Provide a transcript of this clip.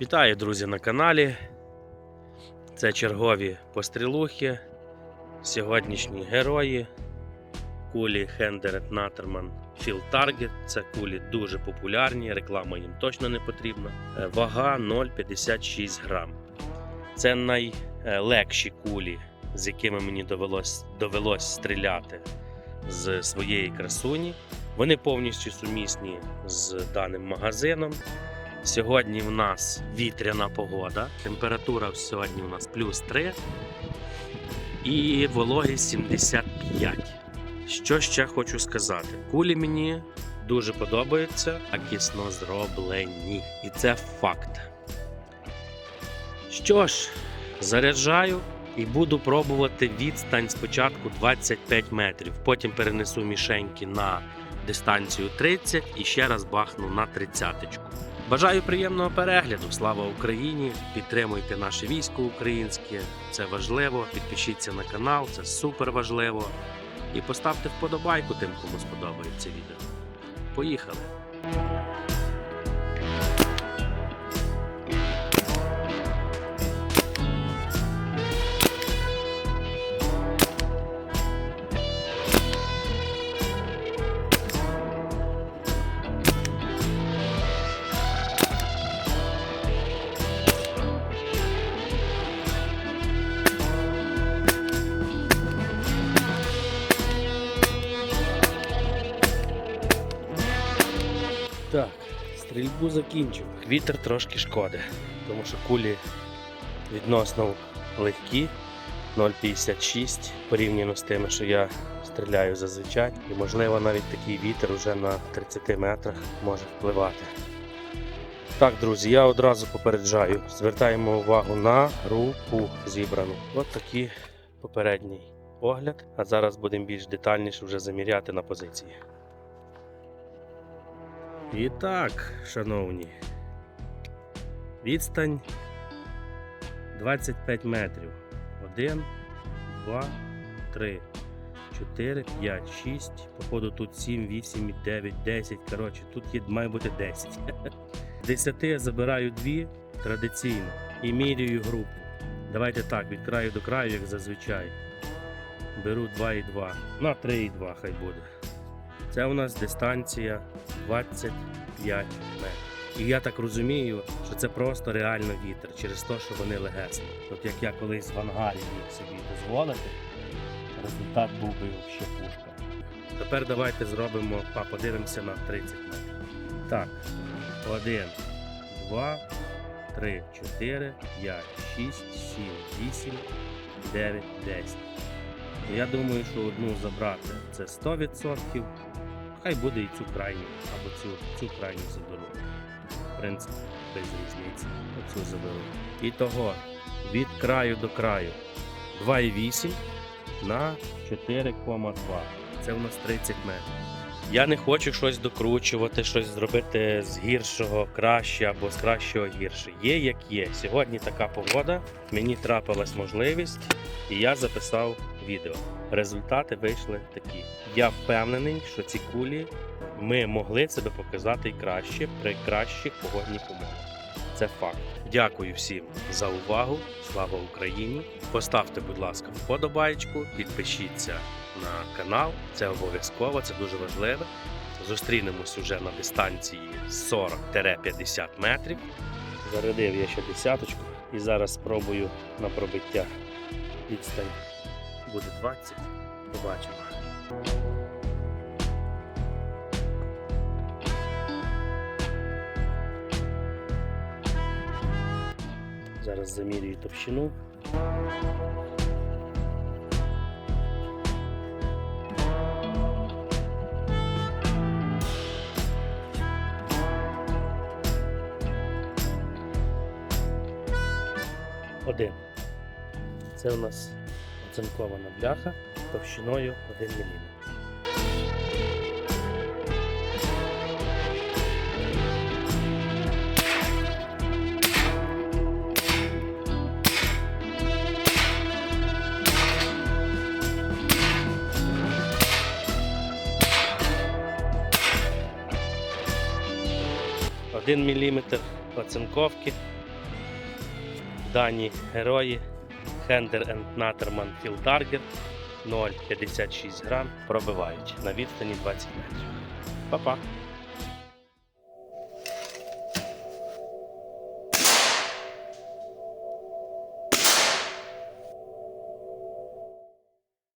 Вітаю, друзі, на каналі. Це чергові пострілухи. Сьогоднішні герої. Кулі Хендерет Натерман Field Target. Це кулі дуже популярні, реклама їм точно не потрібна. Е, Вага 0,56 грам. Це найлегші кулі, з якими мені довелось, довелось стріляти з своєї красуні. Вони повністю сумісні з даним магазином. Сьогодні в нас вітряна погода. Температура сьогодні у нас плюс 3 і вологість 75. Що ще хочу сказати? Кулі мені дуже подобаються, якісно зроблені. І це факт. Що ж, заряджаю і буду пробувати відстань спочатку 25 метрів. Потім перенесу мішеньки на дистанцію 30 і ще раз бахну на 30. Бажаю приємного перегляду. Слава Україні! Підтримуйте наше військо українське. Це важливо. Підпишіться на канал, це супер важливо. І поставте вподобайку тим, кому сподобається відео. Поїхали! Стрільбу закінчив. Вітер трошки шкоди, тому що кулі відносно легкі 0,56 порівняно з тими, що я стріляю зазвичай. І можливо навіть такий вітер вже на 30 метрах може впливати. Так, друзі, я одразу попереджаю. Звертаємо увагу на руку зібрану. От такий попередній огляд. А зараз будемо більш детальніше вже заміряти на позиції. І так, шановні, відстань 25 метрів. 1, 2, 3, 4, 5, 6. Походу тут 7, 8, 9, 10. Коротше, тут має бути 10. З 10 я забираю 2 традиційно і міряю групу. Давайте так, від краю до краю, як зазвичай. Беру 2,2. На 3,2 хай буде. Це у нас дистанція 25 метрів. І я так розумію, що це просто реально вітер через те, що вони легесні. От як я колись в ангарі міг собі дозволити, результат був би ще пушка. Тепер давайте зробимо, а подивимося на 30 метрів. Так, 1, 2, 3, 4, 5, 6, 7, 8, 9, 10. Ну, Я думаю, що одну забрати це 100%. Хай буде і цю крайню, або цю, цю крайню заберу. В принципі, без різниці. Оцю заберу. І того від краю до краю 2,8 на 4,2. Це у нас 30 метрів. Я не хочу щось докручувати, щось зробити з гіршого краще або з кращого гірше. Є як є. Сьогодні така погода, мені трапилась можливість, і я записав відео. Результати вийшли такі. Я впевнений, що ці кулі ми могли себе показати краще при кращих погодних умовах. Це факт. Дякую всім за увагу. Слава Україні! Поставте, будь ласка, вподобайку, підпишіться на канал. Це обов'язково, це дуже важливо. Зустрінемось уже на дистанції 40-50 метрів. Зарядив я ще десяточку і зараз спробую на пробиття відстань буде 20. Побачимо. Зараз замірюю товщину. 1. Це у нас оцинкована бляха товщиною 1 мм. Один міліметр оцинковки. Дані герої Хендер Натерман Наттерман Field 0,56 грам пробивають на відстані 20 метрів. Па-па!